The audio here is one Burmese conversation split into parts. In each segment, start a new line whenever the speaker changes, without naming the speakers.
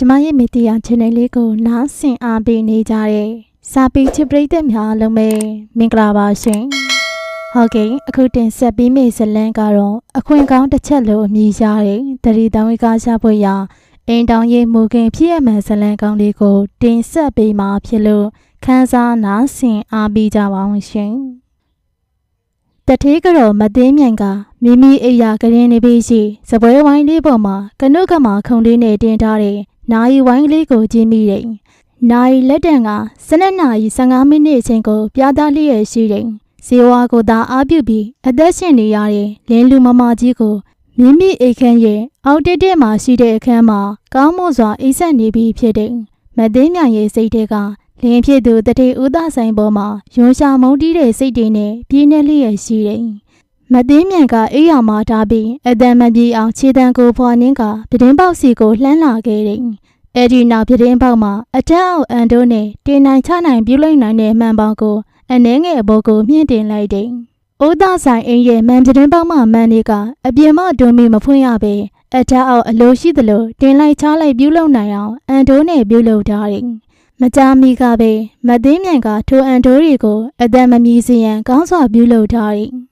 ကျမရဲ့မီဒီယာ channel လေးကိုနားဆင်အားပေးနေကြတဲ့စာပေချစ်ပရိသတ်များအားလုံးပဲမင်္ဂလာပါရှင်။ဟုတ်ကဲ့အခုတင်ဆက်ပြီးမယ့်ဇတ်လန်းကတော့အခွင့်ကောင်းတစ်ချက်လို့အမည်ရတဲ့တရီတောင်ဝိကရှာဖွေရာအင်တောင်ရဲ့မူခင်ဖြစ်ရမှန်ဇတ်လန်းကောင်းလေးကို တင်ဆက်ပေးမှာဖြစ်လို့ခန်းစားနားဆင်အားပေးကြပါအောင်ရှင်။တထေးကတော့မသိမြိုင်ကမိမိအိယာကရင်နေပြီးရှိစပွဲဝိုင်းလေးပေါ်မှာကနုကမှာခုံလေးနဲ့တင်ထားတဲ့ နိုင်ဝိုင်းလေးကိုကြည့်မိတယ်။နိုင်လက်တံက12နာရီ15မိနစ်အချိန်ကိုပြသလျက်ရှိတယ်။ဇေဝါကိုသာအားပြုပြီးအသက်ရှင်နေရတဲ့လင်းလူမမကြီးကိုမိမိအိတ်ခမ်းရဲ့အောက်တက်တက်မှာရှိတဲ့အခန်းမှာကောင်းမွန်စွာအိပ်ဆက်နေပြီးဖြစ်တယ်။မသိမြရဲ့စိတ်တွေကလင်းဖြစ်သူတတိဥဒဆိုင်ပေါ်မှာယွန်ရှာမုန်းတီးတဲ့စိတ်တွေနဲ့ပြင်းနေလျက်ရှိတယ်။ မသိမြန်ကအိယာမှာထားပြီးအတန်မပြေအောင်ခြေတံကိုဖွာနှင်းကပြတင်းပေါက်စီကိုလှမ်းလာခဲ့တယ်။အဲ့ဒီနောက်ပြတင်းပေါက်မှာအထက်အောက်အန်တိုးနဲ့တင်နိုင်ချနိုင်ပြုလိုက်နိုင်တဲ့မှန်ပေါင်းကိုအနှဲငယ်အဘောကိုမြင့်တင်လိုက်တယ်။အိုးသားဆိုင်အိမ်ရဲ့မှန်ပြတင်းပေါက်မှမှန်လေးကအပြင်မတွန်းမီမဖွင့်ရပဲအထက်အောက်အလိုရှိသလိုတင်လိုက်ချလိုက်ပြုလုပ်နိုင်အောင်အန်တိုးနဲ့ပြုလုပ်ထားတယ်။မကြာမီကပဲမသိမြန်ကထိုအန်တိုးတွေကိုအတန်မမြည်စီရန်ကောင်းစွာပြုလုပ်ထားတယ်။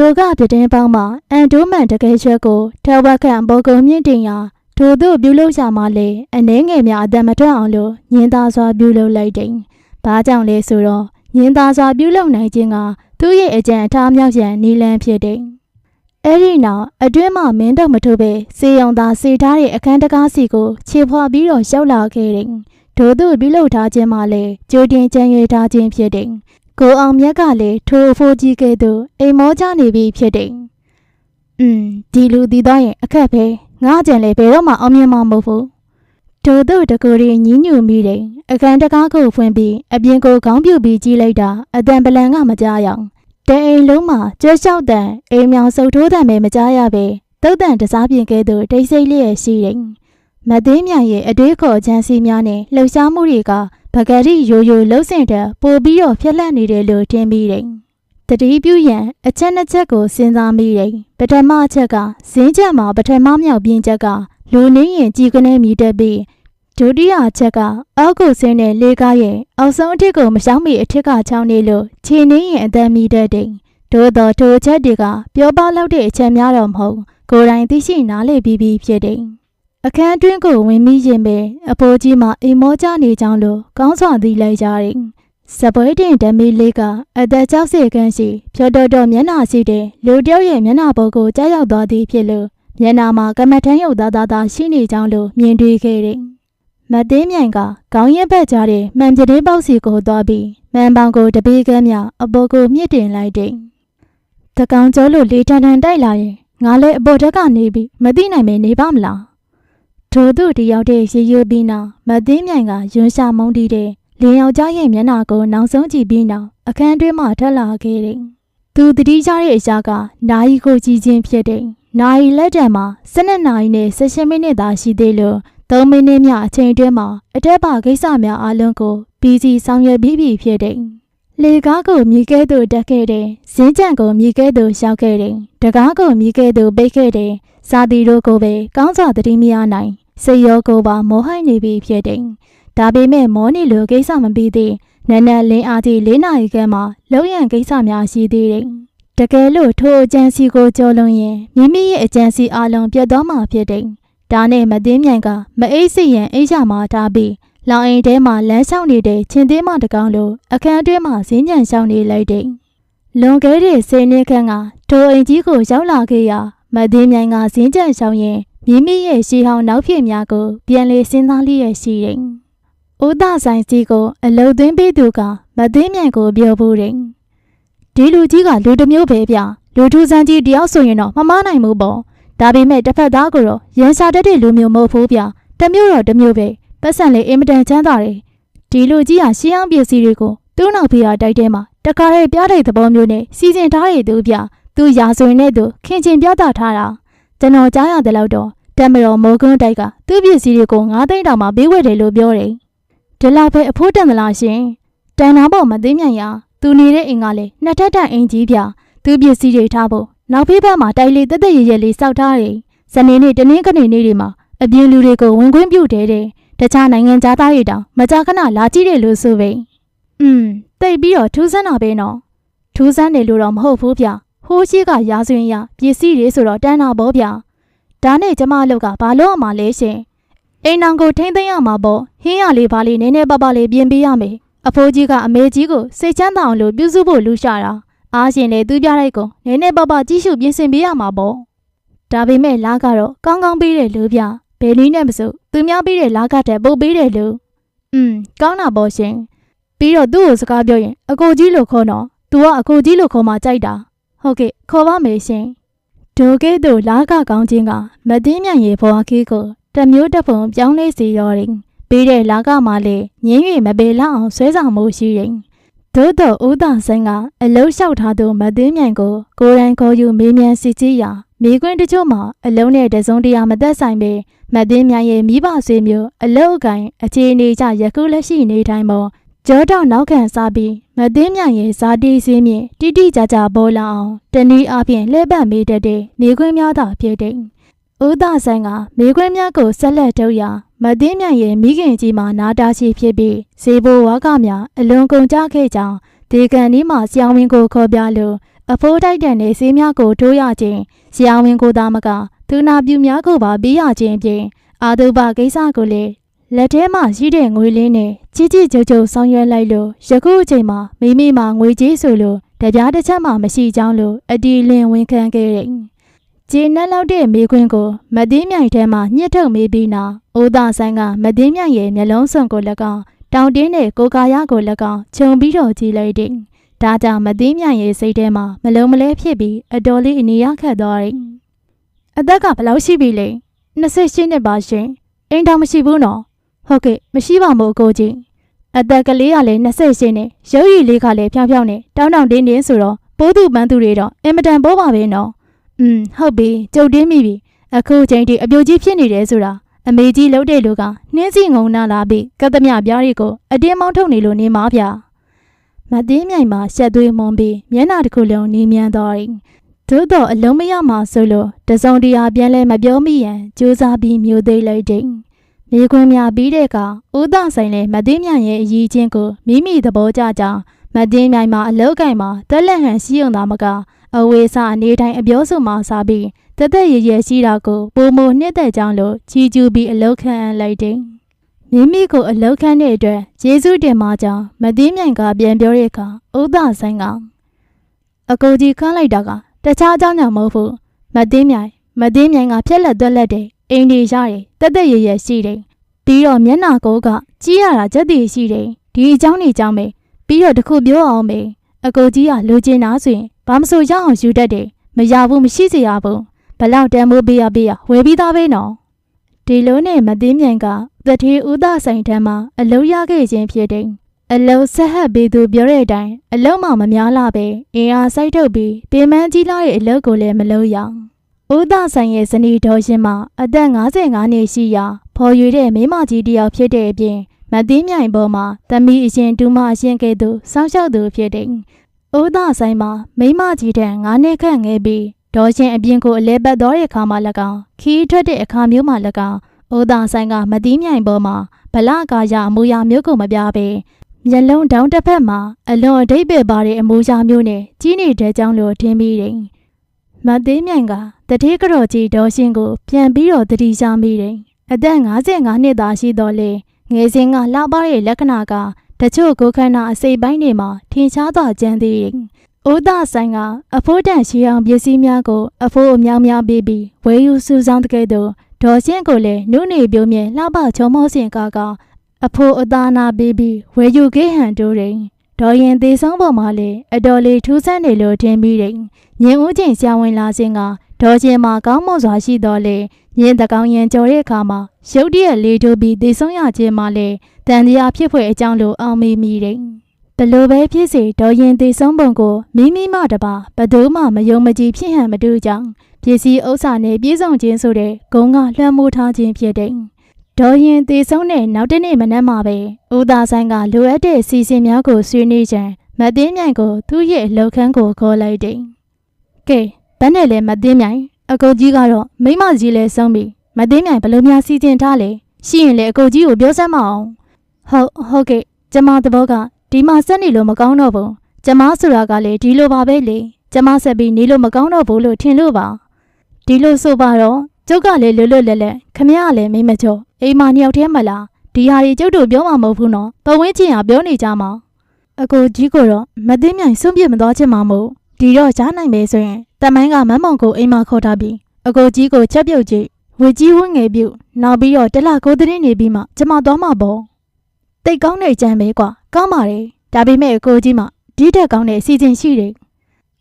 သူကပြတင်းပေါင်းမှာအန်တိုးမှန်တကယ်ချက်ကိုထဝက်ခန့်ဘောကုံမြင့်တင်ရာထို့သို့ပြုလုပ်ကြမှာလေအနှဲငယ်များအတန်မထွက်အောင်လို့ညင်သားစွာပြုလုပ်လိုက်တယ်။ဘာကြောင့်လဲဆိုတော့ညင်သားစွာပြုလုပ်နိုင်ခြင်းကသူ့ရဲ့အကြံအထားမြောက်ရန်နီလန်းဖြစ်တယ်။အဲ့ဒီနောက်အတွင်းမှာမင်းတော့မထိုးပဲစေယုံသာစေထားတဲ့အခန်းတကားစီကိုခြေဖွာပြီးတော့ရှောက်လာခဲ့တယ်။ထို့သို့ပြုလုပ်ထားခြင်းမှလည်းကြိုတင်ကြံရွေထားခြင်းဖြစ်တယ်။ ကိုအောင်မြတ်ကလည်းထိုအဖိုးကြီးကဲ့သို့အိမ်မောကြနေပြီဖြစ်တယ်။อืมဒီလူဒီတော့ရင်အခက်ပဲငါကြံလေဘယ်တော့မှအောင်မြင်မှာမဟုတ်ဘူးတို့တို့တကူရီညင်းညူမိတယ်အခန်းတကားကိုဖွင့်ပြီးအပြင်ကိုခေါင်းပြူပြီးကြီးလိုက်တာအတန်ပလန်ကမကြားရအောင်တအိမ်လုံးမှာကြွက်လျှောက်တန်အိမ်မြောင်စုပ်ထိုးတန်ပဲမကြားရပဲတုတ်တန်တစားပြင်ကဲ့သို့တိတ်ဆိတ်လျက်ရှိတယ်မသိမြန်ရဲ့အတွေးခေါ်ချမ်းစီများနဲ့လှုပ်ရှားမှုတွေက ပကတိရိုးရိုးလှုပ်ဆင်တဲ့ပို့ပြီးတော့ဖြက်လက်နေတယ်လို့ထင်ပြီးတယ်တတိပြုရန်အချက်နှစ်ချက်ကိုစဉ်းစားမိတယ်ပထမအချက်ကဇင်းချက်မှာပထမမြောက်ပြင်းချက်ကလူနေရင်ကြည်ကနေမြည်တက်ပြီးဒုတိယအချက်ကအောက်ကိုဆင်းတဲ့လေကားရဲ့အောက်ဆုံးအထစ်ကိုမရှောင်းမီအထက်ကချောင်းနေလို့ခြေနေရင်အသက်မြည်တက်တယ်သို့တော်ထိုအချက်တွေကပြောပလောက်တဲ့အချက်များတော့မဟုတ်ကိုယ်တိုင်သိရှိနားလည်ပြီးပြီးဖြစ်တယ် အခန်းအတွင်းကိုဝင်မိရင်ပဲအဖိုးကြီးမှအိမ်မောကြနေကြောင်းလို့ကောင်းစွာသိလိုက်ကြတယ်စပွဲတင်ဓမီလေးကအသက်ကြောက်စေခန်းရှိဖြောတော်တော်မျက်နှာရှိတဲ့လူတယောက်ရဲ့မျက်နှာပေါ်ကိုကြားရောက်သွားသည်ဖြစ်လို့မျက်နှာမှာကမထန်းရုပ်သားသားသားရှိနေကြောင်းလို့မြင်တွေ့ခဲ့တယ်။မသိမြိုင်ကခေါင်းရက်ဘက်ကြားတဲ့မှန်ပြတင်းပေါက်စီကိုသွားပြီးမှန်ပေါင်ကိုတပေးကမ်းမြအပေါ်ကိုမြင့်တင်လိုက်တယ်။တကောင်ကျော်လို့လေတန်တန်တိုက်လာရင်ငါလည်းအပေါ်တက်ကနေပြီးမသိနိုင်မဲနေပါမလား။ ထို့သူတယောက်တည်းရေရွပြီးနောက်မသိမြိုင်ကယွန်းရှာမုန်းတီးတဲ့လင်းယောက်ျားရဲ့မျက်နှာကိုနောက်ဆုံးကြည့်ပြီးနောက်အခန်းတွင်းမှထွက်လာခဲ့တယ်။သူတတိကြတဲ့အရာကနာယီကိုကြည့်ခြင်းဖြစ်တယ်။နာယီလက်ထံမှာ12နာရီနဲ့16မိနစ်သာရှိသေးလို့3မိနစ်မြအချိန်တွင်းမှာအထက်ပါကိစ္စများအလုံးကိုပြီးစီဆောင်ရွက်ပြီးပြီဖြစ်တယ်။လေကားကိုမြေကဲသို့တက်ခဲ့တယ်။ဇင်းကြံကိုမြေကဲသို့ရှောက်ခဲ့တယ်။တကားကိုမြေကဲသို့ပိတ်ခဲ့တယ်။ စာတီတို့ကိုပဲကောင်းစွာတတိမရနိုင်စိတ်ရောကိုပါမောဟိုက်နေပြီဖြစ်တယ်။ဒါပေမဲ့မောနေလိုကိစ္စမပြီးသေးနက်နက်လင်းအားကြီး၄နာရီခန့်မှလုံးရန်ကိစ္စများရှိသေးတယ်။တကယ်လို့ထိုအကြံစီကိုကြော်လွန်ရင်မိမိရဲ့အကြံစီအလုံးပြတ်သွားမှာဖြစ်တယ်။ဒါနဲ့မသိမြိုင်ကမအိတ်စီရန်အိတ်ရမှာထားပြီးလောင်အိမ်ထဲမှာလမ်းလျှောက်နေတဲ့ချင်းသေးမတကောင်လိုအခန်းအတွင်းမှာဈဉ္ကြံရှောင်းနေလိုက်တယ်။လွန်ခဲ့တဲ့ဆယ်နှစ်ခန့်ကထိုအိမ်ကြီးကိုရောက်လာခဲ့ရာ မသိမြိုင်ကဈဉ္ကြံရှောင်းရင်မိမိရဲ့ရှီဟောင်းနောက်ဖြစ်များကို ပြန်လေစဉ်းစားလျက်ရှိတယ်။ဦးသားဆိုင်စီကို အလုတ်သွင်းပေးသူကမသိမြိုင်ကိုပြောဖို့တယ်။ဒီလူကြီးကလူတစ်မျိုးပဲဗျ။လူထူးဆန်းကြီးတယောက်ဆိုရင်တော့မမနိုင်ဘူးပေါ့။ဒါပေမဲ့တစ်ဖက်သားကတော့ရန်ရှာတတ်တဲ့လူမျိုးမဟုတ်ဘူးဗျ။တစ်မျိုးတော့တစ်မျိုးပဲ။ပတ်စံလေးအင်မတန်ချမ်းသာတယ်။ဒီလူကြီးဟာရှင်းအောင်ပစ္စည်းတွေကိုသူ့နောက်ဖေးရတိုက်ထဲမှာတခါရဲပြားတဲ့သဘောမျိုးနဲ့စီစဉ်ထားရသူဗျ။ သူရာဇဝင်နဲ့သူခင်ချင်းပြသထားတာ။ကျွန်တော်ကြားရတယ်လို့တော့တမတော်မောကွန်းတိုက်ကသူ့ပစ္စည်းတွေကိုငါးသိန်းတောင်မှပေးဝယ်တယ်လို့ပြောတယ်။ဒီလောက်ပဲအဖိုးတန်သလားရှင်။တန်နာပေါ်မသိမြန်ရသူနေတဲ့အိမ်ကလည်းနှစ်ထပ်တန်အိမ်ကြီးဗျ။သူပစ္စည်းတွေထားဖို့နောက်ဖေးဘက်မှာတိုက်လေးတက်တက်ရရလေးစောက်ထားတယ်။ဇနေနေ့တနင်္ဂနွေနေ့တွေမှာအပြင်လူတွေကိုဝင်ခွင့်ပြုတယ်တဲ့။တခြားနိုင်ငံသားတွေတောင်မကြာခဏလာကြည့်တယ်လို့ဆိုပေ။อืมတိတ်ပြီးတော့ထူးဆန်းတာပဲနော်။ထူးဆန်းတယ်လို့တော့မဟုတ်ဘူးဗျ။ ဟိုးရှိကရာဇဝင်ရပစ္စည်းတွေဆိုတော့တန်းတာပေါ့ဗျ။ဒါနဲ့ကျမအလုပ်ကဘာလို့အမှလဲရှင်။အိမ်နောင်ကိုထိမ့်သိမ်းရမှာပေါ့။ဟင်းရလေးပါလေးနည်းနည်းပါးပါးလေးပြင်ပေးရမယ်။အဖိုးကြီးကအမေကြီးကိုစိတ်ချမ်းသာအောင်လို့ပြုစုဖို့လူရှာတာ။အားရှင်လေသူပြလိုက်ကိုနည်းနည်းပါးပါးကြည့်ရှုပြင်ဆင်ပေးရမှာပေါ့။ဒါပေမဲ့လာကတော့ကောင်းကောင်းပေးတယ်လို့ဗျ။ဘယ်နည်းနဲ့မဆိုသူများပေးတဲ့လာကတဲ့ပို့ပေးတယ်လို့။อืมကောင်းတာပေါ့ရှင်။ပြီးတော့သူ့ကိုစကားပြောရင်အကိုကြီးလို့ခေါ်တော့။ तू ကအကိုကြီးလို့ခေါ်မှကြိုက်တာ။ ဟုတ်ကဲ့ခေါ်ပါမယ်ရှင်။ဒိုကဲ့သို့လာကကောင်းခြင်းကမသိမြတ်ရေဘွားခေးကိုတမျိုးတစ်ပုံပြောင်းလဲစေရောတယ်။ပြီးတဲ့လာကမှလည်းငင်း၍မပေလောက်အောင်ဆွဲဆောင်မှုရှိတယ်။သို့တော့ဦးသာဆန်းကအလုလျှောက်ထားသူမသိမြတ်ကိုကိုယ်တိုင်ခေါ်ယူမေးမြန်းစစ်ကြည့်ရာမိကွင်းတချို့မှာအလုံးနဲ့တစုံတရာမသက်ဆိုင်ပဲမသိမြတ်ရဲ့မိဘဆွေမျိုးအလုတ်အကင်အခြေအနေကြယခုလက်ရှိနေတိုင်းပေါ် ကြောတော့နောက်ခံစားပြီးမသိမြတ်ရဲ့ဇာတိစင်းမြင့်တိတိကျကျပေါ်လာအောင်တနည်းအားဖြင့်လှည့်ပတ်မိတတ်တဲ့မိခွင်းများသာဖြစ်တဲ့ဦးသာဆိုင်ကမိခွင်းများကိုဆက်လက်ထုတ်ရာမသိမြတ်ရဲ့မိခင်ကြီးမှာနာတာရှိဖြစ်ပြီးဇေဘိုဝါကများအလွန်ကုန်ကြခဲ့ကြောင်းဒီကန်ဒီမှာဆောင်းဝင်းကိုခေါ်ပြလို့အဖိုးတိုက်တန်တဲ့ဈေးများကိုထိုးရခြင်းဆောင်းဝင်းကိုသားမကသူနာပြူများကိုပါပြီးရခြင်းဖြင့်အာတုဘကိစ္စကိုလည်း လက်ထဲမှာရှိတဲ့ငွေလင်းနဲ့ကြီးကြီးကျုပ်ကျုပ်ဆောင်ရွက်လိုက်လို့ယခုအချိန်မှာမိမိမှာငွေကြီးဆိုလို့တပြားတစ်ချက်မှမရှိကြောင်းလို့အတီလင်ဝန်ခံခဲ့တယ်။ကျေနပ်လောက်တဲ့မိခွင်းကိုမသိမြိုင်ထဲမှာညှစ်ထုတ်မိပြီးနောက်အိုးသားဆိုင်ကမသိမြိုင်ရဲ့မျက်လုံးစုံကို၎င်းတောင်တင်းတဲ့ကိုကာရကို၎င်းခြုံပြီးတော့ကြည့်လိုက်တယ်။ဒါကြောင့်မသိမြိုင်ရဲ့စိတ်ထဲမှာမလုံးမလဲဖြစ်ပြီးအတော်လေးအနေရခတ်သွားတယ်။အသက်ကဘယ်လောက်ရှိပြီလဲ။28နှစ်ပါရှင်။အိမ်တော်မရှိဘူးနော်။ ဟုတ်ကဲ့မရှိပါမို့ကိုကြီးအသက်ကလေးကလည်း28နဲ့ရုပ်ရည်လေးကလည်းဖြောင်းဖြောင်းနဲ့တောင်းတောင်းတင်းတင်းဆိုတော့ပိုးသူပန်းသူတွေတော့အင်မတန်ပိုးပါပဲနော်။อืมဟုတ်ပြီကြုတ်တင်းမိပြီအခုချိန်ထိအပြိုကြီးဖြစ်နေတယ်ဆိုတာအမေကြီးလှုပ်တဲ့လူကနှင်းစီငုံနာလာပြီးကတ်သမျှပြားတွေကိုအတင်းမောင်းထုတ်နေလို့နေမှာဗျာ။မသိမြိုင်မှာရှက်သွေးမွန်ပြီးမျက်နှာတစ်ခုလုံးနီးမြန်းသွားတယ်။သို့တော့အလုံးမရမှာဆိုလို့တစုံတရာပြန်လဲမပြောမိရန်ကြိုးစားပြီးမျိုးသိလိုက်တယ်။ မိခွင်းများပြီးတဲ့အခါဦးသားဆိုင်လည်းမသိမြတ်ရဲ့အရေးချင်းကိုမိမိသဘောကျကြောင်းမသိမြိုင်မှာအလောက်ကင်မှာတက်လက်ဟန်ရှိုံသာမကအဝေးစားအနေတိုင်းအပြောစုမှစားပြီးတသက်ရရရှိတာကိုပုံမနှစ်သက်ကြောင်းလို့ချီကျူးပြီးအလောက်ခံလိုက်တယ်။မိမိကိုအလောက်ခံတဲ့အတွက်ယေရှုတင်မကြောင်းမသိမြိုင်ကပြန်ပြောတဲ့အခါဦးသားဆိုင်ကအကိုကြီးခန်းလိုက်တာကတခြားအကြောင်းကြောင့်မဟုတ်ဘူး။မသိမြိုင်မသိမြိုင်ကဖြက်လက်သွက်လက်တဲ့ အိမ်တွေရတယ်တက်တက်ရရရှိတယ်ပြီးတော့မျက်နာကိုကကြီးရတာကြက်တည်ရှိတယ်ဒီအကြောင်းနေကြောင်းပဲပြီးတော့တခုပြောအောင်ပဲအကိုကြီးကလိုချင်တာဆိုရင်ဘာမဆိုရအောင်ယူတတ်တယ်မရဘူးမရှိစေရဘူးဘလောက်တန်မိုးပေးရပေးရဝယ်ပြီးသားပဲနော်ဒီလိုနဲ့မသိမြန်ကတတိဥဒဆိုင်ထမ်းမှာအလုံးရခဲ့ခြင်းဖြစ်တယ်အလုံးဆက်ဟပ်ပြီးသူပြောတဲ့အတိုင်းအလုံးမှမများလာပဲအင်အားစိုက်ထုတ်ပြီးပင်မကြီးလာရဲ့အလုပ်ကိုလည်းမလုပ်ရအောင် ဦးသားဆိုင်ရဲ့ဇနီးတော်ရှင်မှာအသက်55နှစ်ရှိရာဖော်ရွေတဲ့မိမကြီးတယောက်ဖြစ်တဲ့အပြင်မသိမြိုင်ပေါ်မှာသမီးအရှင်ဒူမအရှင်ကဲ့သို့စောင့်ရှောက်သူဖြစ်တဲ့ဦးသားဆိုင်မှာမိမကြီးတန်9နှစ်ခန့်ငယ်ပြီးဒေါ်ရှင်အပြင်ကိုအလဲပတ်တော်တဲ့အခါမှ၎င်းခီးထွက်တဲ့အခါမျိုးမှ၎င်းဦးသားဆိုင်ကမသိမြိုင်ပေါ်မှာဗလကာရအမူအရာမျိုးကိုမပြပဲမျက်လုံးတောင်တစ်ဖက်မှာအလွန်အတိတ်ပဲပါတဲ့အမူအရာမျိုးနဲ့ကြီးနေတဲ့ကြောင်းလိုထင်ပြီးတယ် မသေးမြိုင်ကတတိကတော်ကြီးဒေါ်ရှင်ကို ပြန်ပြီးတော့တတိချမိတယ်။အသက်55နှစ်သာရှိတော့လေငယ်စဉ်ကလှပတဲ့လက္ခဏာကတချို့ကိုခန္ဓာအစိပ်ပိုင်းတွေမှာထင်ရှားသွားကြမ်းသေးတယ်။ဦးသားဆိုင်ကအဖိုးတန်ရှိအောင်ပစ္စည်းများကို အဖိုးအများများပေးပြီးဝယ်ယူစုဆောင်တဲ့ကဲ့သို့ဒေါ်ရှင်ကိုလည်းနုနေပြုံးမြဲလှပချုံမောစင်ကားကအဖိုးအသားနာပေးပြီးဝယ်ယူခဲ့ဟန်တိုးတယ်။ ဒေါ်ရင်သေးဆုံးပေါ်မှာလေအတော်လေးထူးဆန်းနေလို့ထင်ပြီးတယ်။ညင်ဦးချိန်ဆရာဝန်လာစဉ်ကဒေါ်ချင်းမှာကောင်းမွန်စွာရှိတော်လေညင်တကောင်ရင်ကြော်တဲ့အခါမှာရုတ်တရက်လေးထိုးပြီးသေဆုံးရခြင်းမှာလေတန်တရားဖြစ်ဖွယ်အကြောင်းလိုအောင်မေးမိတယ်။ဘလို့ပဲဖြစ်စေဒေါ်ရင်သေဆုံးပုံကိုမိမိမှတပါဘသူမှမယုံမကြည်ဖြစ်ဟန်မတူကြောင်းပစ္စည်းဥစ္စာနဲ့ပြည့်စုံခြင်းဆိုတဲ့ဂုံကလွှမ်းမိုးထားခြင်းဖြစ်တယ်။ ဒေါ်ရင်သေဆုံးတဲ့နောက်တနေ့မနက်မှာပဲဦးသားဆိုင်ကလိုအပ်တဲ့စီစဉ်များကိုဆွေးနွေးကြံမသိမြိုင်ကိုသူ့ရဲ့လှုပ်ခန်းကိုခေါ်လိုက်တယ်။ကဲဘန်းနဲ့လည်းမသိမြိုင်အကုတ်ကြီးကတော့မိမကြီးလည်းဆုံးပြီမသိမြိုင်ဘလို့များစီစဉ်ထားလဲရှိရင်လေအကိုကြီးကိုပြောစမ်းမအောင်ဟုတ်ဟုတ်ကဲ့ကျမသဘောကဒီမှာဆက်နေလို့မကောင်းတော့ဘူးကျမဆိုတာကလေဒီလိုပါပဲလေကျမဆက်ပြီးနေလို့မကောင်းတော့ဘူးလို့ထင်လို့ပါဒီလိုဆိုပါတော့ ကျုပ်ကလည်းလွတ်လွတ်လပ်လပ်ခမရလည်းမိမချောအိမ်မနှစ်ယောက်တည်းမလားဒီဟာတွေကျုပ်တို့ပြောမှာမဟုတ်ဘူးနော်ပဝင်းချင်းကပြောနေကြမှာအကိုကြီးကိုတော့မသိမြိုင်စွန့်ပြစ်မသွားချင်မှာမို့ဒီတော့ကြားနိုင်မယ်ဆိုရင်တမိုင်းကမမ်းမောင်ကိုအိမ်မခေါ်ထားပြီးအကိုကြီးကိုချက်ပြုတ်ကြည့်ဝေကြီးဝင်းငယ်ပြုတ်နောက်ပြီးတော့တလကိုသတင်းနေပြီးမှကျမသွားမှာပေါ့တိတ်ကောင်းတဲ့အကြံပဲကွာကောင်းပါတယ်ဒါပေမဲ့အကိုကြီးမှဒီတက်ကောင်းတဲ့အစီအစဉ်ရှိတယ်။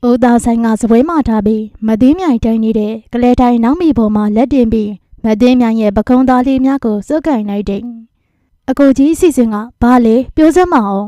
အိုသားဆိုင်ကစပွဲမထားပြီးမသိမြိုင်တိုင်းနေတဲ့ကလေးတိုင်းနောက်မီပေါ်မှာလက်တင်ပြီးမသိမြိုင်ရဲ့ပကုံးသားလေးများကိုစုပ်ကင်လိုက်တယ်။အကိုကြီးအစီအစဉ်ကဘာလဲပြောစမ်းမအောင်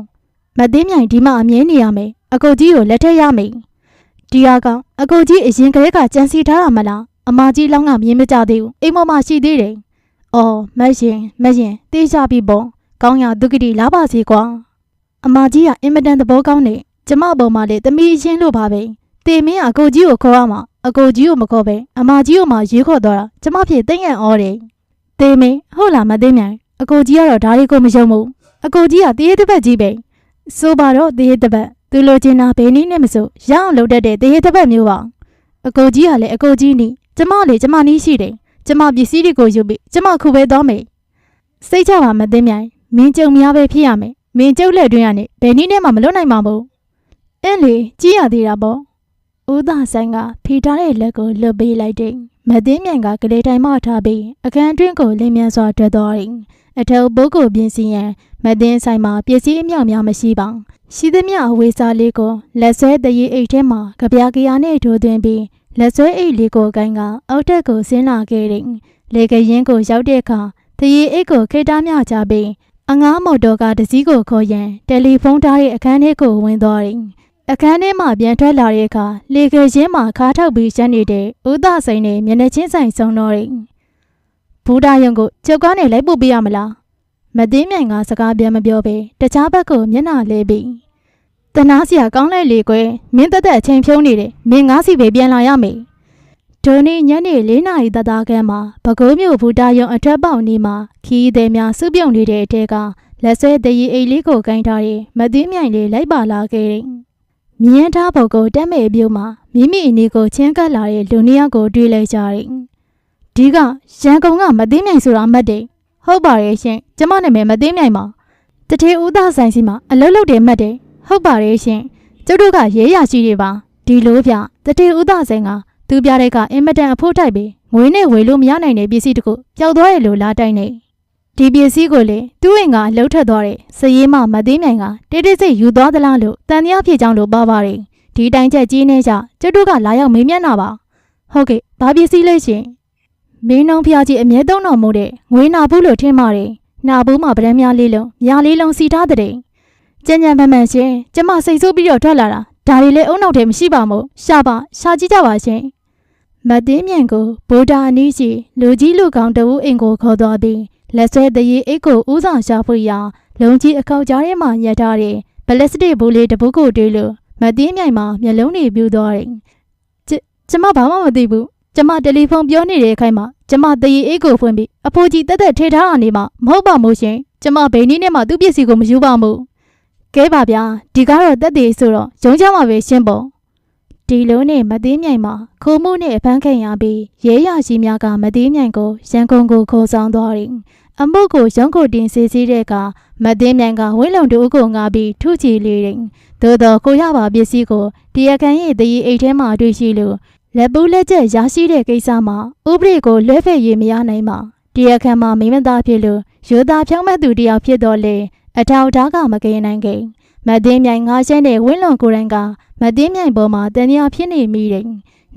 မသိမြိုင်ဒီမှာအမြဲနေရမယ်။အကိုကြီးကိုလက်ထက်ရမယ်။ဒီဟာကအကိုကြီးအရင်ကလေးကကြံစီထားတာမလား။အမကြီးလောင်းကမြင်မကြသေးဘူး။အိမ်မော်မှာရှိသေးတယ်။အော်မတ်ရင်မတ်ရင်တေးကြပြီပေါ့။ကောင်းရဒုက္ခတိလာပါစေကွာ။အမကြီးကအင်မတန်သဘောကောင်းနေ ကျမပုံမှာလေတမီးရှင်းလို့ပါပဲတေမင်းအကိုကြီးကိုခေါ်ရမှာအကိုကြီးကိုမခေါ်ပဲအမကြီးကိုမှရေးခေါ်သွားတာကျမဖြစ်သိမ့်ရန်ဩတယ်တေမင်းဟုတ်လားမသိမြိုင်အကိုကြီးကတော့ဒါတွေကိုမယုံဘူးအကိုကြီးကတရေတစ်ပတ်ကြီးပဲဆိုပါတော့တရေတစ်ပတ်သူလိုချင်တာဘယ်နည်းနဲ့မဆိုရအောင်လုပ်တတ်တဲ့တရေတစ်ပတ်မျိုးပါအကိုကြီးကလည်းအကိုကြီးနီးကျမလေကျမနီးရှိတယ်ကျမပစ္စည်းတွေကိုယူပြီးကျမခုပဲသွားမယ်စိတ်ချပါမသိမြိုင်မင်းကြုံများပဲဖြစ်ရမယ်မင်းကျုပ်လက်တွင်းကနေဘယ်နည်းနဲ့မှမလွတ်နိုင်ပါဘူး။ အဲ့လေကြီးရသေးတာပေါ့။ဦးသားဆိုင်ကဖီထားတဲ့လက်ကိုလွတ်ပေးလိုက်တဲ့မသိမြိုင်ကကလေးတိုင်းမထားပြီးအခန်းတွင်းကိုလင်းမြန်စွာထွက်သွားတယ်။အထက်ဘုတ်ကိုပြင်စီရန်မသိဆိုင်မှာပစ္စည်းအမြောက်များမရှိပါ။ရှိသမျှအဝေးစားလေးကိုလက်ဆွဲတရေအိတ်ထဲမှာကြပြားကရနဲ့ထိုးသွင်းပြီးလက်ဆွဲအိတ်လေးကိုကိုင်းကအောက်ထက်ကိုဆင်းလာခဲ့တယ်။လေကရင်ကိုရောက်တဲ့အခါတရေအိတ်ကိုခိတားမြချပြီးအငားမော်တော်ကတစည်းကိုခေါ်ရန်တယ်လီဖုန်းထားတဲ့အခန်းထဲကိုဝင်သွားတယ်။ အခန်းထဲမှာပြန်ထွက်လာတဲ့အခါလေကချင်းမှာခါထောက်ပြီးရှမ်းနေတဲ့ဥဒဆိုင်နဲ့မျက်နှာချင်းဆိုင်ဆုံးတော့တယ်။ဘူဒါယုံကိုကြောက်ကားနဲ့လိုက်ပို့ပေးရမလား။မသိမြိုင်ကစကားပြန်မပြောပဲတခြားဘက်ကိုမျက်နှာလဲပြီးတနာစရာကောင်းလိုက်လေကွယ်မင်းတက်တက်အချိန်ဖြုံးနေတယ်မင်းငါးစီပဲပြန်လာရမယ်။ဒိုနီညနေ၄နာရီတသားခန်းမှာပကိုးမြို့ဘူတာယုံအထက်ပေါက်နေမှာခီးသည်များစုပြုံနေတဲ့အထက်ကလက်ဆွဲတရီအိတ်လေးကိုကင်ထားတဲ့မသိမြိုင်လေးလိုက်ပါလာခဲ့တယ်။ မြင်းထားပုတ်ကိုတက်မဲ့ပြုံးမှာမိမိအနေကိုချင်းကပ်လာတဲ့လူနှစ်ယောက်ကိုတွေ့လိုက်ကြတယ်။ဒီကရန်ကုန်ကမသိမြိုင်ဆိုတာမှတ်တယ်။ဟုတ်ပါရဲ့ရှင်ကျမနာမည်မသိမြိုင်ပါ။တထေဦးသားဆိုင်စီမှာအလုပ်လုပ်တယ်မှတ်တယ်။ဟုတ်ပါရဲ့ရှင်ကျုပ်တို့ကရဲရရှိတွေပါ။ဒီလိုပြတထေဦးသားဆိုင်ကသူပြတဲ့ကအင်မတန်အဖို့ထိုက်ပြီးငွေနဲ့ဝယ်လို့မရနိုင်တဲ့ပစ္စည်းတခုပျောက်သွားရလို့လာတိုက်နေ ဒီပစ္စည်းကိုလေသူ့ဝင်ကလှုပ်ထက်သွားတဲ့စရေးမမသိမြိုင်ကတိတိစိတ်ယူသွားသလားလို့တန်တရားဖြစ်ကြောင်းလို့ပါပါတယ်ဒီတိုင်းချက်ကြီးနေကြကျွတ်တို့ကလာရောက်မေးမြန်းတာပါဟုတ်ကဲ့ဘာပစ္စည်းလဲရှင်မင်းနှုံဖျားကြီးအမြဲတုံးတော်မူတဲ့ငွေနာဘူးလို့ထင်ပါတယ်နာဘူးမှာဗရမ်းများလေးလုံးမြားလေးလုံးစီထားတဲ့ကြံ့ကြံ့မှန်မှန်ရှင်ကျမစိတ်ဆိုးပြီးတော့ထွက်လာတာဒါတွေလည်းအုံနောက်ထဲမရှိပါမို့ရှာပါရှာကြည့်ကြပါရှင်မသိမြန်ကိုဗုဒ္ဓအနည်းရှိလူကြီးလူကောင်တဝူအိမ်ကိုခေါ်သွားပြီး လက်ဆွဲတရေအိတ်ကိုဥဆောင်ရှာဖွေရာလုံကြီးအခောက်ကြားထဲမှာညက်ထားတဲ့ဘလက်စတစ်ဘူးလေးတပုတ်ကိုတွေးလို့မသိမြိုင်မှာမျက်လုံးတွေပြူသွားတယ်။ကျကျမဘာမှမသိဘူး။ကျမတယ်လီဖုန်းပြောနေတဲ့အခိုင်မှာကျမတရေအိတ်ကိုဖွင့်ပြီးအဖိုးကြီးတက်တက်ထေထားတာနေမှာမဟုတ်ပါမို့ရှင်။ကျမဘယ်နည်းနဲ့မှသူ့ပစ္စည်းကိုမယူပါဘူး။ကဲပါဗျာဒီကားတော့တက်သေးဆိုတော့ရုံးချမှာပဲရှင်းပေါ့။ဒီလိုနဲ့မသိမြိုင်မှာခိုးမှုနဲ့အဖမ်းခံရပြီးရဲရရှိများကမသိမြိုင်ကိုရန်ကုန်ကိုခေါ်ဆောင်သွားတယ်။ အမှုကိုရုံးကိုတင်စီစီတဲ့ကမသိမြိုင်ကဝင်းလုံတူကိုငါပြီးထုချီလေတယ်။သို့တော့ကိုရပါပစ္စည်းကိုတရားခံရဲ့တရီအိတ်ထဲမှာတွေ့ရှိလို့လက်ပူးလက်ချက်ရရှိတဲ့ကိစ္စမှာဥပဒေကိုလွဲဖက်ရမရနိုင်ပါတရားခံမှာမိမသားဖြစ်လို့ရိုသားဖြောင်းမဲ့သူတယောက်ဖြစ်တော့လေအထောက်ထားကမကင်းနိုင်ခင်မသိမြိုင်ငါရှင်းတဲ့ဝင်းလုံကိုယ်တိုင်ကမသိမြိုင်ပေါ်မှာတန်ရာဖြစ်နေမိတယ်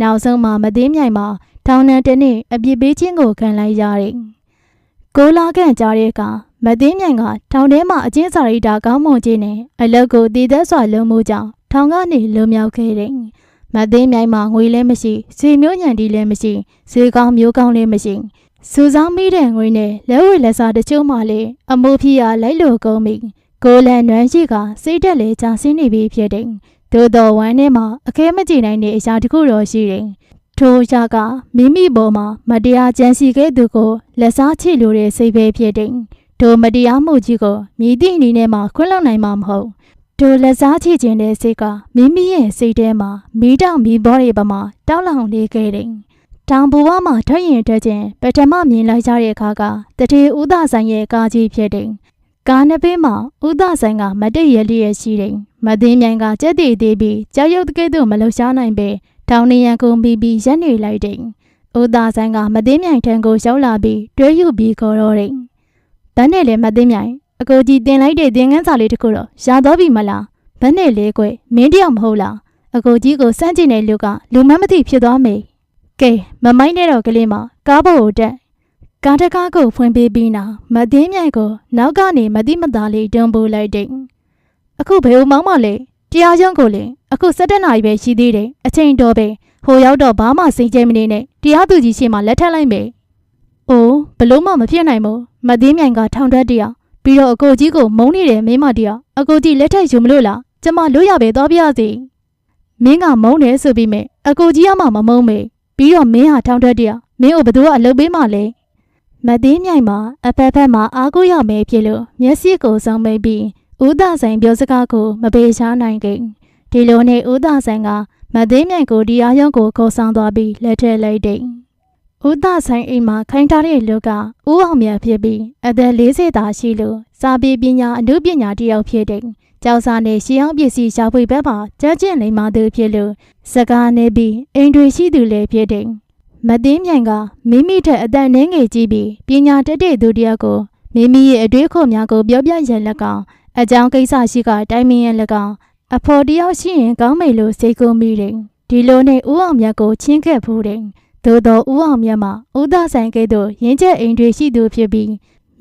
နောက်ဆုံးမှာမသိမြိုင်မှာထောင်နှံတစ်နှစ်အပြစ်ပေးခြင်းကိုခံလိုက်ရတယ် ကိုလာခန့်ကြားတဲ့အခါမသိမြိုင်ကထောင်ထဲမှာအကျဉ်းစာရိတာကောင်းမွန်ခြင်းနဲ့အလုပ်ကိုတည်သက်စွာလုပ်မှုကြောင့်ထောင်ကနေလွန်မြောက်ခဲ့တယ်မသိမြိုင်မှာငွေလည်းမရှိစီမျိုးညံတီလည်းမရှိဈေးကောင်းမျိုးကောင်းလည်းမရှိစူဆောင်းမိတဲ့ငွေနဲ့လက်ဝဲလက်စားတချို့မှလည်းအမိုးဖြစ်ရလိုက်လို့ကုန်ပြီကိုလန်နွမ်းရှိကစိတ်တက်လေကြာဆင်းနေပြီဖြစ်တယ်သို့တော်ဝမ်းထဲမှာအခဲမကြည့်နိုင်တဲ့အရာတစ်ခုတော့ရှိတယ် ထိုရကမိမိပေါ်မှာမတရားကြံစီခဲ့သူကိုလက်စားချေလိုတဲ့စိတ်ပဲဖြစ်တယ်။ထိုမတရားမှုကြီးကိုမြည်သည့်အနေနဲ့မှခွင့်လွှတ်နိုင်မှာမဟုတ်။ထိုလက်စားချေခြင်းတဲ့စိတ်ကမိမိရဲ့စိတ်ထဲမှာမိတောင်မိဘောတွေပမာတောက်လောင်နေခဲ့တယ်။တောင်ဘဝမှာထွက်ရင်ထွက်ခြင်းပထမမြင်လိုက်ကြတဲ့အခါကတတိဥဒဆိုင်ရဲ့ကားကြီးဖြစ်တယ်။ကားနှစ်ဘေးမှာဥဒဆိုင်ကမတိတ်ရလျက်ရှိတယ်။မသိမြိုင်ကကြက်တည်သေးပြီးကြောက်ရွံ့တဲ့ကဲ့သို့မလှရှားနိုင်ပဲ တောင်နေရန်ကုန်ပြီးပြီးရက်နေလိုက်တယ်။ဦးသားဆိုင်ကမသိမြိုင်ထံကိုရောက်လာပြီးတွဲယူပြီးခေါ်တော့တယ်။ဘန်းနဲ့လည်းမသိမြိုင်အကိုကြီးတင်လိုက်တဲ့သင်ငန်းစာလေးတစ်ခုတော့ရတော့ပြီမလား။ဘန်းနဲ့လေးကွမင်းတယောက်မဟုတ်လား။အကိုကြီးကိုစမ်းကြည့်နေလူကလူမမသိဖြစ်သွားမေ။ကဲမမိုင်းနဲ့တော့ကလေးမကားပေါ်ကိုတက်ကားတကားကိုဖွင့်ပေးပြီးနောက်မသိမြိုင်ကိုနောက်ကနေမသိမသားလေးတွန်းပို့လိုက်တယ်။အခုဘယ်ဦးမောင်းမလဲ။တရားရုံးကိုလေ အခု7နာရီပဲရှိသေးတယ်အချိန်တော်ပဲဟိုရောက်တော့ဘာမှစိတ်ကြဲမနေနဲ့တရားသူကြီးရှေ့မှာလက်ထပ်လိုက်မယ်။အိုးဘလို့မှမဖြစ်နိုင်ဘူးမသိမြိုင်ကထောင်ထွက်တရားပြီးတော့အကိုကြီးကိုမုန်းနေတဲ့မင်းမတရားအကိုကြီးလက်ထပ်ယူမလို့လားကျမလို့ရပဲသွားပြရစီ။မင်းကမုန်းတယ်ဆိုပြီးမဲ့အကိုကြီးကမှမမုန်းမေပြီးတော့မင်းဟာထောင်ထွက်တရားမင်းကိုဘသူကအလုပ်ပေးမှလဲ။မသိမြိုင်မှာအဖက်ဖက်မှာအားကိုးရမယ်ဖြစ်လို့မျက်စိကိုစုံမိတ်ပြီးဦးသားဆိုင်ပြောစကားကိုမပေးချနိုင်ခင် ဒီလိုနဲ့ဦးသားဆိုင်ကမသိမြိုင်ကိုတရားရုံးကိုခေါ်ဆောင်သွားပြီးလက်ထက်လိုက်တယ်။ဦးသားဆိုင်အိမ်မှာခိုင်းထားတဲ့လူကဦးအောင်မြတ်ဖြစ်ပြီးအသက်40သာရှိလို့စာပေပညာအမှုပညာတစ်ယောက်ဖြစ်တယ်။ကျောင်းစာနဲ့ရှေးအောင်ပစ္စည်းရှာဖွေဘက်မှာကြက်ကျင့်လိမ္မာသူဖြစ်လို့စကားနေပြီးအိမ်တွေရှိသူလည်းဖြစ်တယ်။မသိမြိုင်ကမိမိထက်အသက်နည်းငယ်ကြီးပြီးပညာတတ်တဲ့သူတယောက်ကိုမိမိရဲ့အတွေ့အခေါ်များကိုပြောပြရန်လက်ကောင်အကြောင်းကိစ္စရှိကတိုင်းမင်းရဲ့လက်ကောင် အဖော်တယောက်ရှိရင်ကောင်းမေလို့စိတ်ကူးမိတယ်ဒီလိုနဲ့ဦးအောင်မြတ်ကိုချင်းခဲ့ဖူးတယ်သို့တော့ဦးအောင်မြတ်မှာဦးသားဆိုင်ကဲ့သို့ရင်းချက်အိမ်တွေရှိသူဖြစ်ပြီး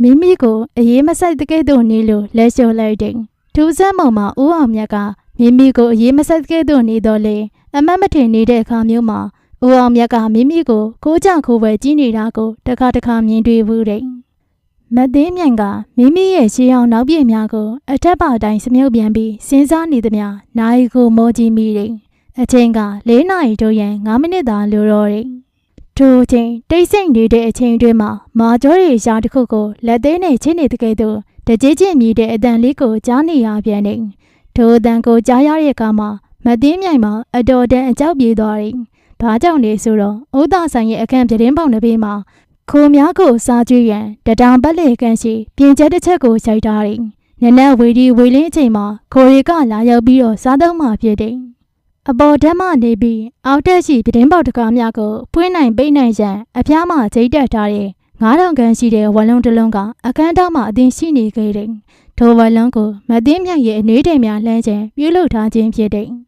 မိမိကိုအေးမဆိုင်တကဲ့သို့နေလို့လက်လျှော်လိုက်တယ်ထူးဆန်းပုံမှာဦးအောင်မြတ်ကမိမိကိုအေးမဆိုင်တကဲ့သို့နေတော့လေအမတ်မထင်နေတဲ့အခါမျိုးမှာဦးအောင်မြတ်ကမိမိကိုကိုကြခိုးပဲကြီးနေတာကိုတခါတခါမြင်တွေ့ဘူးတယ် မသိမြိုင်ကမိမိရဲ့ရှေးအောင်နောက်ပြည့်များကို အထက်ပါတိုင်းစမြုပ်ပြန်ပြီးစဉ်းစားနေသည်များနိုင်ကိုမောကြည့်မိတယ်။အချိန်က၄နာရီတို့ရန်9မိနစ်သာလိုတော့တယ်။ထိုအချိန်တိတ်ဆိတ်နေတဲ့အချိန်တွင်းမှာမာကျော်ရီရှားတစ်ခုကိုလက်သေးနဲ့ချင်းနေတဲ့ကဲ့သို့တကြည်ချင်းမြည်တဲ့အတန်လေးကိုကြားနေရပြန်တယ်။ထိုအတန်ကိုကြားရတဲ့အခါမှာမသိမြိုင်မှာအတော်တန်အကြောက်ပြေးသွားတယ်။ဘာကြောင့်လဲဆိုတော့ဥဒ္ဒဆိုင်ရဲ့အခန်းပြတင်းပေါက်တစ်ပေးမှာ ခိုများကိုစားကြည့်ရန်တတောင်ပတ်လေကန့်ရှိပြင်ကျက်တစ်ချက်ကိုရိုက်ထားတယ်။နနက်ဝေဒီဝေလင်းအချိန်မှာခိုရီကလာရောက်ပြီးတော့စားတော့မှဖြစ်တယ်။အပေါ်ဓာတ်မှနေပြီးအောက်တက်ရှိပြတင်းပေါက်တကားများကိုဖွင့်နိုင်ပိတ်နိုင်ရန်အဖျားမှချိတ်တက်ထားတဲ့9000ခန်းရှိတဲ့ဝလုံးတစ်လုံးကအခန်းတောက်မှအသိရှိနေခဲ့တယ်။ထိုဝလုံးကိုမသိမြတ်ရဲ့အနေတိမ်များလှမ်းခြင်းပြုလုပ်ထားခြင်းဖြစ်တယ်။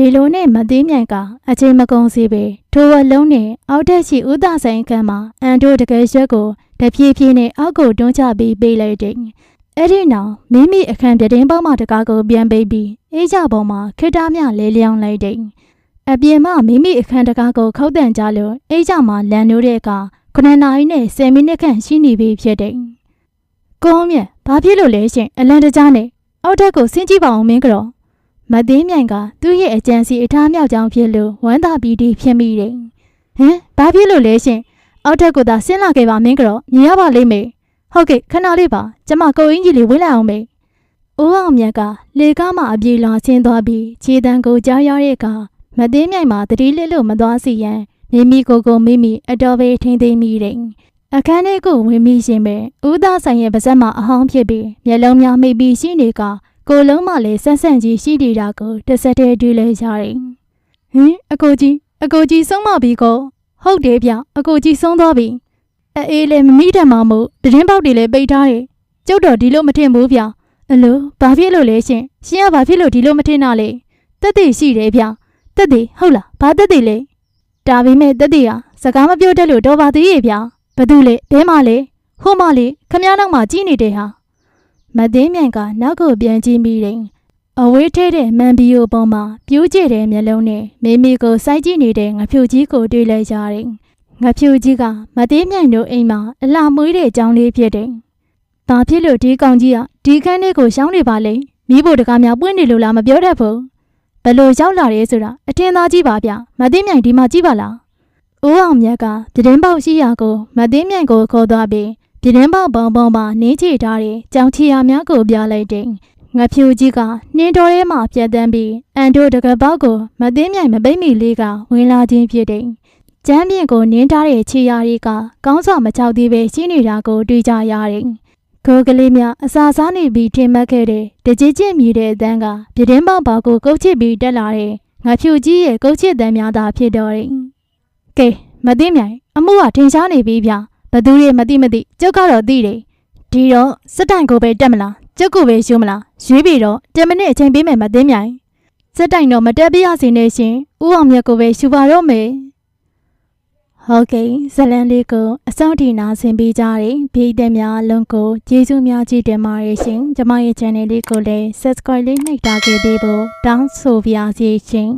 ဒီလိုနဲ့မသိမြိုင်ကအချိန်မကုန်စီပဲထိုဝလုံးနဲ့အောက်တက်ရှိဥဒဆိုင်ခန်းမှာအန်တို့တကယ်ရက်ကိုတဖြည်းဖြည်းနဲ့အောက်ကိုတွန်းချပြီးပေးလိုက်တယ်။အဲ့ဒီနောက်မိမိအခန်းပြတင်းပေါက်မှတကားကိုပြန်ပေးပြီးအေးကြပေါ်မှာခိတားမြလဲလျောင်းလိုက်တယ်။အပြင်မှာမိမိအခန်းတကားကိုခောက်တန်ကြလို့အေးကြမှာလန်နိုးတဲ့အခါ9နာရီနဲ့10မိနစ်ခန့်ရှိနေပြီဖြစ်တယ်။ကောင်းမြတ်ဘာဖြစ်လို့လဲရှင်အလန်တကြားနဲ့အောက်ထက်ကိုဆင်းကြည့်ပါအောင်မင်းကတော့ မသိမြိုင်ကသူ့ရဲ့အကြံစီအထားမြောက်ကြောင်းဖြစ်လို့ဝမ်းသာပီတိဖြစ်မိတယ်။ဟမ်ဘာဖြစ်လို့လဲရှင်။အောက်ထက်ကသာဆင်းလာခဲ့ပါမင်းကတော့မြင်ရပါလိမ့်မယ်။ဟုတ်ကဲ့ခဏလေးပါကျမကိုအင်ကြီးလေးဝင်လာအောင်မေ။ဦးအောင်မြတ်ကလေကားမှအပြေလွန်ဆင်းသွားပြီးခြေတံကိုကြားရတဲ့အခါမသိမြိုင်မှာတတိလစ်လို့မသွားစီရန်မိမိကိုယ်ကိုမိမိအတော်ပဲထိမ့်သိမ့်မိတယ်။အခန်းထဲကိုဝင်မိရှင်ပဲဦးသားဆိုင်ရဲ့ပါဇက်မှာအဟောင်းဖြစ်ပြီးမျက်လုံးများမိပြီးရှိနေက ကိုလုံးမလည်းဆက်ဆန့်ကြီးရှိနေတာကိုတစ်ဆက်တည်းတွေ့လဲရတယ်။ဟင်အကိုကြီးအကိုကြီးဆုံးမပြီကိုဟုတ်တယ်ဗျအကိုကြီးဆုံးသွားပြီ။အေးလည်းမမိတတ်မှမို့တရင်ပေါက်တွေလည်းပိတ်ထားတယ်။ကျုပ်တော်ဒီလိုမထင်ဘူးဗျ။အလိုဘာဖြစ်လို့လဲရှင်။ရှင်ကဘာဖြစ်လို့ဒီလိုမထင်တာလဲ။တက်တည်ရှိတယ်ဗျ။တက်တည်ဟုတ်လားဘာတက်တည်လဲ။ဒါပေမဲ့တက်တည်ဟာစကားမပြောတတ်လို့တော့ပါသေးရဲ့ဗျ။ဘသူလဲဘဲမလဲဟိုမလေးခမည်းနောက်မှကြီးနေတဲ့ဟာ မသိမြိုင်ကနောက်ကိုပြန်ကြည့်မိတယ်။အဝေးထဲတဲ့မန်ဘီယိုပုံမှာပြူးကျတဲ့မျက်လုံးနဲ့မိမိကိုစိုက်ကြည့်နေတဲ့ငဖြူကြီးကိုတွေ့လိုက်ရတယ်။ငဖြူကြီးကမသိမြိုင်တို့အိမ်မှာအလှမွေးတဲ့ကြောင်လေးဖြစ်တယ်။ဘာဖြစ်လို့ဒီကောင်ကြီးကဒီခန်းလေးကိုရှောင်းနေပါလဲ။မိဖို့တကားများပွင့်နေလို့လားမပြောတတ်ဘူး။ဘလို့ရောက်လာရဲဆိုတာအထင်သာကြည့်ပါဗျ။မသိမြိုင်ဒီမှာကြည့်ပါလားဦးအောင်မြတ်ကပြတင်းပေါက်ရှိရာကိုမသိမြိုင်ကိုခေါ်သွားပြီး ပြတင်းပေါက်ပုံပုံမှာနင်းချထားတဲ့ကြောင်ချီယာများကိုပြလိုက်တယ်ငါဖြူကြီးကနှင်းတော်ထဲမှာပြတ်တန်းပြီးအန်တို့တကပောက်ကိုမသိမြိုင်မပိတ်မီလေးကဝင်လာခြင်းဖြစ်တယ်ကျမ်းပြင်ကိုနင်းထားတဲ့ချီယာတွေကကောင်းစွာမချောက်သေးပဲရှိနေတာကိုတွေ့ကြရတယ်ကိုကလေးများအစာစားနေပြီးထင်မှတ်ခဲ့တဲ့တကြည်ကျင့်မြည်တဲ့အတန်းကပြတင်းပေါက်ပါကိုကုတ်ချစ်ပြီးတက်လာတဲ့ငါဖြူကြီးရဲ့ကုတ်ချစ်တန်းများသာဖြစ်တော်တယ်ကဲမသိမြိုင်အမှုကထင်ရှားနေပြီဗျ ဘသူတွေမသိမသိကျုပ်ကတော့သိတယ်ဒီတော့စစ်တိုင်ကိုပဲတက်မလားကျုပ်ကိုပဲယူမလားရွေးပြီးတော့10မိနစ်အချိန်ပေးမယ်မသိမြိုင်စစ်တိုင်တော့မတက်ပြရစေနဲ့ရှင်ဥအောင်မြတ်ကိုပဲယူပါတော့မယ်ဟုတ်ကဲ့ဇလန်လေးကိုအစောင့်ထီနာဆင်ပေးကြတဲ့ပြည်သက်များအလုံးကိုကျေးဇူးများကြီးတင်ပါတယ်ရှင်ကျမရဲ့ channel လေးကိုလည်း subscribe လေးနှိပ်ထားခဲ့ပေးဖို့တောင်းဆိုပါရစေရှင်